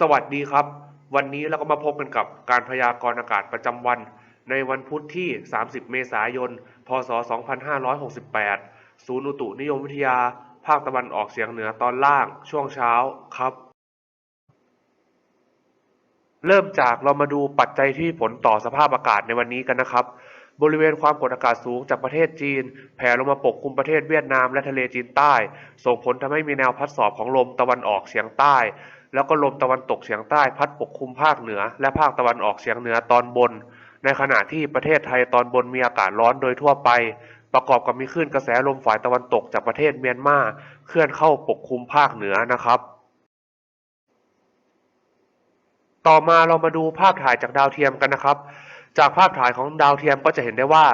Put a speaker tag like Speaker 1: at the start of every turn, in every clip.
Speaker 1: สวัสดีครับ วันนี้เราก็มาพบกันกับการพยากรณ์อากาศประจำวัน ในวันพุธที่ 30 เมษายน พศ 2568 ศูนย์อุตุนิยมวิทยา ภาคตะวันออกเฉียงเหนือตอนล่าง ช่วงเช้าครับ เริ่มจากเรามาดูปัจจัยที่ผลต่อสภาพอากาศในวันนี้กันนะครับ บริเวณความกดอากาศสูงจากประเทศจีน แผ่ลงมาปกคลุมประเทศเวียดนามและทะเลจีนใต้ ส่งผลทำให้มีแนวพัดสอบของลมตะวันออกเฉียงใต้ แล้วก็ลมตะวันตกเฉียงใต้พัดปกคลุมภาคเหนือ และภาคตะวันออกเฉียงเหนือตอนบน ในขณะที่ประเทศไทยตอนบนมีอากาศร้อนโดยทั่วไป ประกอบกับมีคลื่นกระแสลมฝ่ายตะวันตกจากประเทศเมียนมาเคลื่อนเข้าปกคลุมภาคเหนือนะครับ ต่อมาเรามาดูภาพถ่ายจากดาวเทียมกันนะครับ จากภาพถ่ายของดาวเทียมก็จะเห็นได้ว่า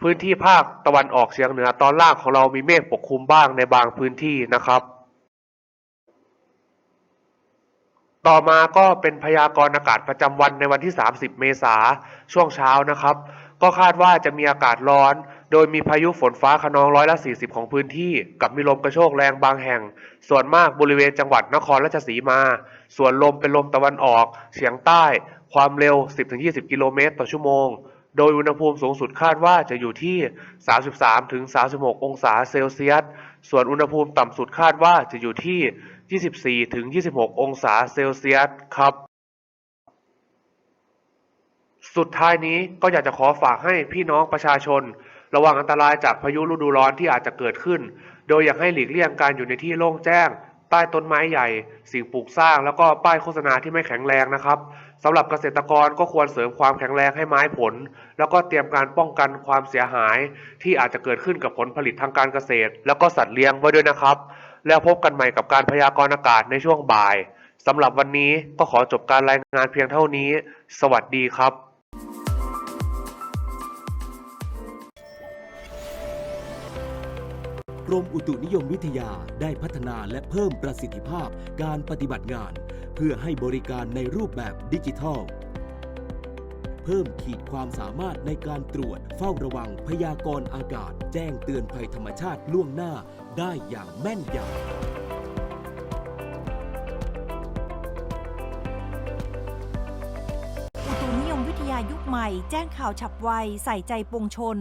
Speaker 1: พื้นที่ภาคตะวันออกเฉียงเหนือตอนล่างของเรามีเมฆปกคลุมบ้างในบางพื้นที่นะครับ ต่อมาก็เป็นพยากรณ์อากาศประจำวันในวันที่ 30 เมษาช่วงเช้านะครับ ก็คาดว่าจะมีอากาศร้อน โดยมีพายุฝนฟ้าคะนองร้อยละ 40 ของพื้นที่ กับมีลมกระโชกแรงบางแห่ง ส่วนมากบริเวณจังหวัดนครราชสีมา ส่วนลมเป็นลมตะวันออกเฉียงใต้ ความเร็ว 10-20 กิโลเมตรต่อชั่วโมง โดยอุณหภูมิสูงสุดคาดว่าจะอยู่ที่ 33-36 องศาเซลเซียส ส่วนอุณหภูมิต่ำสุดคาดว่าจะอยู่ที่ 24-26 องศาเซลเซียสครับ สุดท้ายนี้ก็อยากจะขอฝากให้พี่น้องประชาชน ระวังอันตรายจากพายุฤดูร้อนที่อาจจะเกิดขึ้น โดยอยากให้หลีกเลี่ยงการอยู่ในที่โล่งแจ้ง ใต้ต้นไม้ใหญ่ สิ่งปลูกสร้าง แล้วก็ป้ายโฆษณาที่ไม่แข็งแรงนะครับสำหรับเกษตรกรก็ควรเสริมความแข็งแรงให้ไม้ผล แล้วก็เตรียมการป้องกันความเสียหาย ที่อาจจะเกิดขึ้นกับผลผลิตทางการเกษตร แล้วก็สัตว์เลี้ยงไว้ด้วยนะครับ แล้วพบกันใหม่กับการพยากรณ์อากาศในช่วงบ่ายสำหรับวันนี้ก็ขอจบการรายงานเพียงเท่านี้ สวัสดีครับ
Speaker 2: กรมอุตุนิยมวิทยาได้พัฒนาและเพิ่มประสิทธิภาพการปฏิบัติงาน เพื่อให้บริการในรูปแบบดิจิทัล เพิ่มขีดความสามารถในการตรวจ เฝ้าระวังพยากรณ์อากาศ แจ้งเตือนภัยธรรมชาติล่วงหน้าได้อย่างแม่นยำ
Speaker 3: อุตุนิยมวิทยายุคใหม่ แจ้งข่าวฉับไว ใส่ใจปวงชน